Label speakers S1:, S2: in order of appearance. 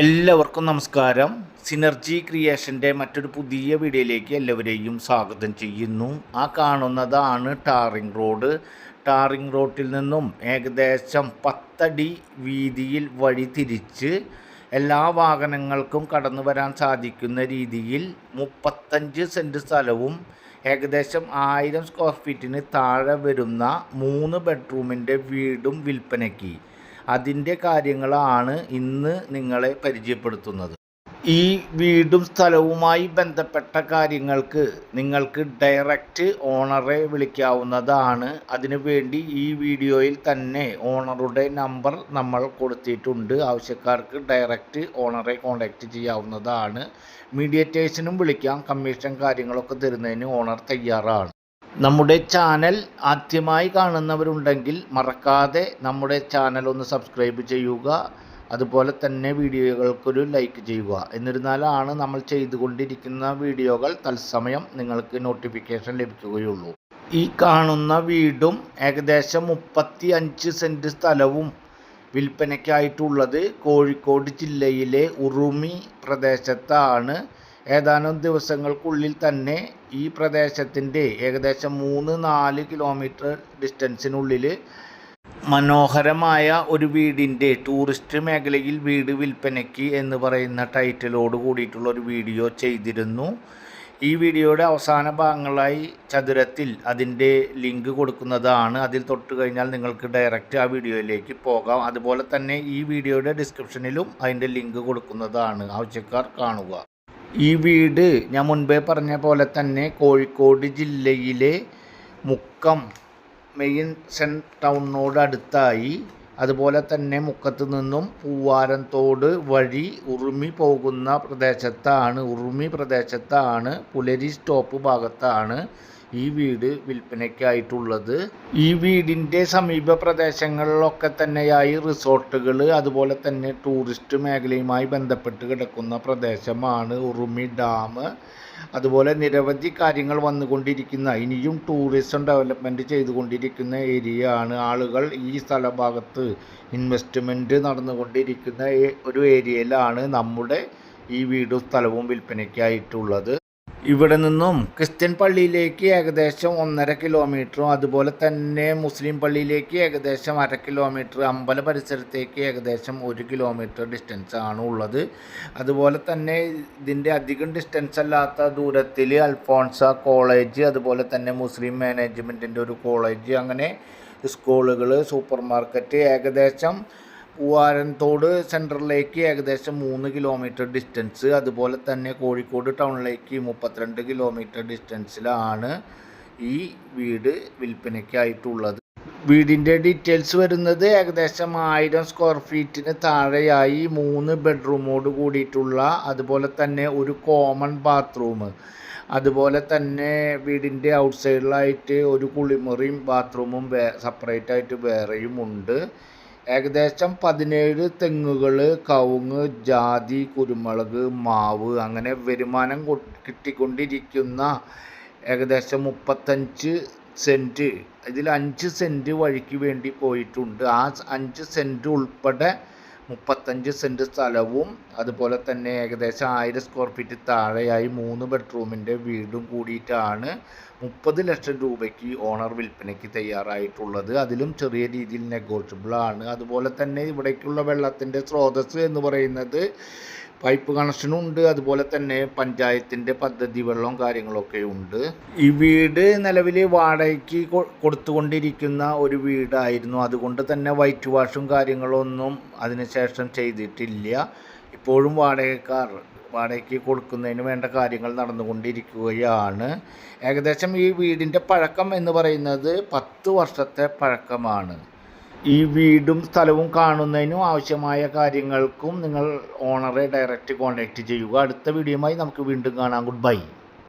S1: എല്ലാവർക്കും നമസ്കാരം. സിനർജി ക്രിയേഷന്റെ മറ്റൊരു പുതിയ വീഡിയോയിലേക്ക് എല്ലാവരെയും സ്വാഗതം ചെയ്യുന്നു. ആ കാണുന്നതാണ് ടാറിംഗ് റോഡ് ടാറിംഗ് റോഡിൽ നിന്നും ഏകദേശം പത്തടി വീതിയിൽ വഴി തിരിച്ച് എല്ലാ വാഹനങ്ങൾക്കും കടന്നു വരാൻ സാധിക്കുന്ന രീതിയിൽ മുപ്പത്തഞ്ച് സെന്റ് സ്ഥലവും ഏകദേശം ആയിരം സ്ക്വയർ ഫീറ്റിന് താഴെ വരുന്ന മൂന്ന് ബെഡ്റൂമിന്റെ വീടും വിൽപ്പനയ്ക്ക്. അതിന്റെ കാര്യങ്ങളാണ് ഇന്ന് നിങ്ങളെ പരിചയപ്പെടുത്തുന്നത്. ഈ വീടും സ്ഥലവുമായി ബന്ധപ്പെട്ട കാര്യങ്ങൾക്ക് നിങ്ങൾക്ക് ഡയറക്റ്റ് ഓണറെ വിളിക്കാവുന്നതാണ്. അതിനുവേണ്ടി ഈ വീഡിയോയിൽ തന്നെ ഓണറുടെ നമ്പർ നമ്മൾ കൊടുത്തിട്ടുണ്ട്. ആവശ്യക്കാർക്ക് ഡയറക്റ്റ് ഓണറെ കോൺടാക്റ്റ് ചെയ്യാവുന്നതാണ്. മീഡിയേറ്റേഴ്സിനും വിളിക്കാം. കമ്മീഷൻ കാര്യങ്ങളൊക്കെ തരുന്നതിന് ഓണർ തയ്യാറാണ്. നമ്മുടെ ചാനൽ ആദ്യമായി കാണുന്നവരുണ്ടെങ്കിൽ മറക്കാതെ നമ്മുടെ ചാനൽ ഒന്ന് സബ്സ്ക്രൈബ് ചെയ്യുക. അതുപോലെ തന്നെ വീഡിയോകൾക്കൊരു ലൈക്ക് ചെയ്യുക. എന്നിരുന്നാലാണ് നമ്മൾ ചെയ്തുകൊണ്ടിരിക്കുന്ന വീഡിയോകൾ തത്സമയം നിങ്ങൾക്ക് നോട്ടിഫിക്കേഷൻ ലഭിക്കുകയുള്ളൂ. ഈ കാണുന്ന വീടും ഏകദേശം മുപ്പത്തി അഞ്ച് സെന്റ് സ്ഥലവും വിൽപ്പനയ്ക്കായിട്ടുള്ളത് കോഴിക്കോട് ജില്ലയിലെ ഉറുമി പ്രദേശത്താണ്. ഏതാനും ദിവസങ്ങൾക്കുള്ളിൽ തന്നെ ഈ പ്രദേശത്തിന്റെ ഏകദേശം മൂന്ന് നാല് കിലോമീറ്റർ ഡിസ്റ്റൻസിനുള്ളിൽ മനോഹരമായ ഒരു വീടിന്റെ ടൂറിസ്റ്റ് മേഖലയിൽ വീട് വിൽപ്പനയ്ക്ക് എന്ന് പറയുന്ന ടൈറ്റിലോട് കൂടിയിട്ടുള്ള ഒരു വീഡിയോ ചെയ്തിരുന്നു. ഈ വീഡിയോയുടെ അവസാന ഭാഗങ്ങളായി ചതുരത്തിൽ അതിന്റെ ലിങ്ക് കൊടുക്കുന്നതാണ്. അതിൽ തൊട്ട് കഴിഞ്ഞാൽ നിങ്ങൾക്ക് ഡയറക്റ്റ് ആ വീഡിയോയിലേക്ക് പോകാം. അതുപോലെ തന്നെ ഈ വീഡിയോയുടെ ഡിസ്ക്രിപ്ഷനിലും അതിന്റെ ലിങ്ക് കൊടുക്കുന്നതാണ്. ആവശ്യക്കാർ കാണുക. ഈ വീട് ഞാൻ മുൻപേ പറഞ്ഞ പോലെ തന്നെ കോഴിക്കോട് ജില്ലയിലെ മുക്കം മെയിൻ സെൻ ടൗണിനോട് അടുത്തായി. അതുപോലെ തന്നെ മുക്കത്ത് നിന്നും പൂവാരത്തോട് വഴി ഉറുമി പോകുന്ന പ്രദേശത്താണ്. ഉറുമി പ്രദേശത്താണ്. പുലരി സ്റ്റോപ്പ് ഭാഗത്താണ്. ഈ വീട് വിൽപ്പനയ്ക്കായിട്ടുള്ളത്. ഈ വീടിന്റെ സമീപ പ്രദേശങ്ങളിലൊക്കെ തന്നെയായി റിസോർട്ടുകൾ അതുപോലെ തന്നെ ടൂറിസ്റ്റ് മേഖലയുമായി ബന്ധപ്പെട്ട് കിടക്കുന്ന പ്രദേശമാണ് ഉറുമി ഡാം. അതുപോലെ നിരവധി കാര്യങ്ങൾ വന്നുകൊണ്ടിരിക്കുന്ന ഇനിയും ടൂറിസം ഡെവലപ്മെന്റ് ചെയ്തുകൊണ്ടിരിക്കുന്ന ഏരിയ ആണ് ആളുകൾ ഈ സ്ഥലഭാഗത്ത് ഇൻവെസ്റ്റ്മെന്റ് നടന്നുകൊണ്ടിരിക്കുന്ന ഒരു ഏരിയയിലാണ് നമ്മുടെ ഈ വീടും സ്ഥലവും വിൽപ്പനയ്ക്കായിട്ടുള്ളത്. ഇവിടെ നിന്നും ക്രിസ്ത്യൻ പള്ളിയിലേക്ക് ഏകദേശം ഒന്നര കിലോമീറ്ററും അതുപോലെ തന്നെ മുസ്ലിം പള്ളിയിലേക്ക് ഏകദേശം അര കിലോമീറ്റർ അമ്പല പരിസരത്തേക്ക് ഏകദേശം ഒരു കിലോമീറ്റർ ഡിസ്റ്റൻസ് ആണ് ഉള്ളത്. അതുപോലെ തന്നെ ഇതിന്റെ അധികം ഡിസ്റ്റൻസ് അല്ലാത്ത ദൂരത്തിൽ അൽഫോൺസ കോളേജ് അതുപോലെ തന്നെ മുസ്ലിം മാനേജ്മെന്റിന്റെ ഒരു കോളേജ് അങ്ങനെ സ്കൂളുകൾ സൂപ്പർ മാർക്കറ്റ് ഏകദേശം പൂവാരൻതോട് സെന്ററിലേക്ക് ഏകദേശം മൂന്ന് കിലോമീറ്റർ ഡിസ്റ്റൻസ് അതുപോലെ തന്നെ കോഴിക്കോട് ടൗണിലേക്ക് മുപ്പത്തിരണ്ട് കിലോമീറ്റർ ഡിസ്റ്റൻസിലാണ് ഈ വീട് വിൽപ്പനയ്ക്കായിട്ടുള്ളത്. വീടിന്റെ ഡീറ്റെയിൽസ് വരുന്നത് ഏകദേശം ആയിരം സ്ക്വയർ ഫീറ്റിന് താഴെയായി മൂന്ന് ബെഡ്റൂമോട് കൂടിയിട്ടുള്ള അതുപോലെ തന്നെ ഒരു കോമൺ ബാത്റൂം അതുപോലെ തന്നെ വീടിന്റെ ഔട്ട്സൈഡിലായിട്ട് ഒരു കുളിമുറിയും ബാത്റൂമും വേ സെപ്പറേറ്റ് ആയിട്ട് വേറെയും ഉണ്ട്. ഏകദേശം പതിനേഴ് തെങ്ങുകൾ കവുങ്ങ് ജാതി കുരുമുളക് മാവ് അങ്ങനെ വരുമാനം കിട്ടിക്കൊണ്ടിരിക്കുന്ന ഏകദേശം മുപ്പത്തഞ്ച് സെന്റ് ഇതിൽ അഞ്ച് സെന്റ് വഴിക്ക് വേണ്ടി പോയിട്ടുണ്ട്. ആ അഞ്ച് സെന്റ് ഉൾപ്പെടെ മുപ്പത്തഞ്ച് സെന്റ് സ്ഥലവും അതുപോലെ തന്നെ ഏകദേശം ആയിരം സ്ക്വയർ ഫീറ്റ് താഴെയായി മൂന്ന് ബെഡ്റൂമിന്റെ വീടും കൂടിയിട്ടാണ് മുപ്പത് ലക്ഷം രൂപയ്ക്ക് ഓണർ വിൽപ്പനയ്ക്ക് തയ്യാറായിട്ടുള്ളത്. അതിലും ചെറിയ രീതിയിൽ നെഗോഷ്യബിൾ ആണ്. അതുപോലെ തന്നെ ഇവിടേക്കുള്ള വെള്ളത്തിന്റെ സ്രോതസ്സ് എന്ന് പറയുന്നത് പൈപ്പ് കണക്ഷനും ഉണ്ട് അതുപോലെ തന്നെ പഞ്ചായത്തിന്റെ പദ്ധതി വെള്ളവും കാര്യങ്ങളൊക്കെ ഉണ്ട്. ഈ വീട് നിലവിൽ വാടകയ്ക്ക് കൊടുത്തുകൊണ്ടിരിക്കുന്ന ഒരു വീടായിരുന്നു. അതുകൊണ്ട് തന്നെ വൈറ്റ് വാഷും കാര്യങ്ങളൊന്നും അതിനുശേഷം ചെയ്തിട്ടില്ല. ഇപ്പോഴും വാടകക്കാർ വാടകയ്ക്ക് കൊടുക്കുന്നതിന് വേണ്ട കാര്യങ്ങൾ നടന്നുകൊണ്ടിരിക്കുകയാണ്. ഏകദേശം ഈ വീടിന്റെ പഴക്കം എന്ന് പറയുന്നത് പത്ത് വർഷത്തെ പഴക്കമാണ്. ഈ വീടും സ്ഥലവും കാണുന്നതിനും ആവശ്യമായ കാര്യങ്ങൾക്കും നിങ്ങൾ ഓണറെ ഡയറക്റ്റ് കോൺടാക്റ്റ് ചെയ്യുക. അടുത്ത വീഡിയോയുമായി നമുക്ക് വീണ്ടും കാണാം. Good bye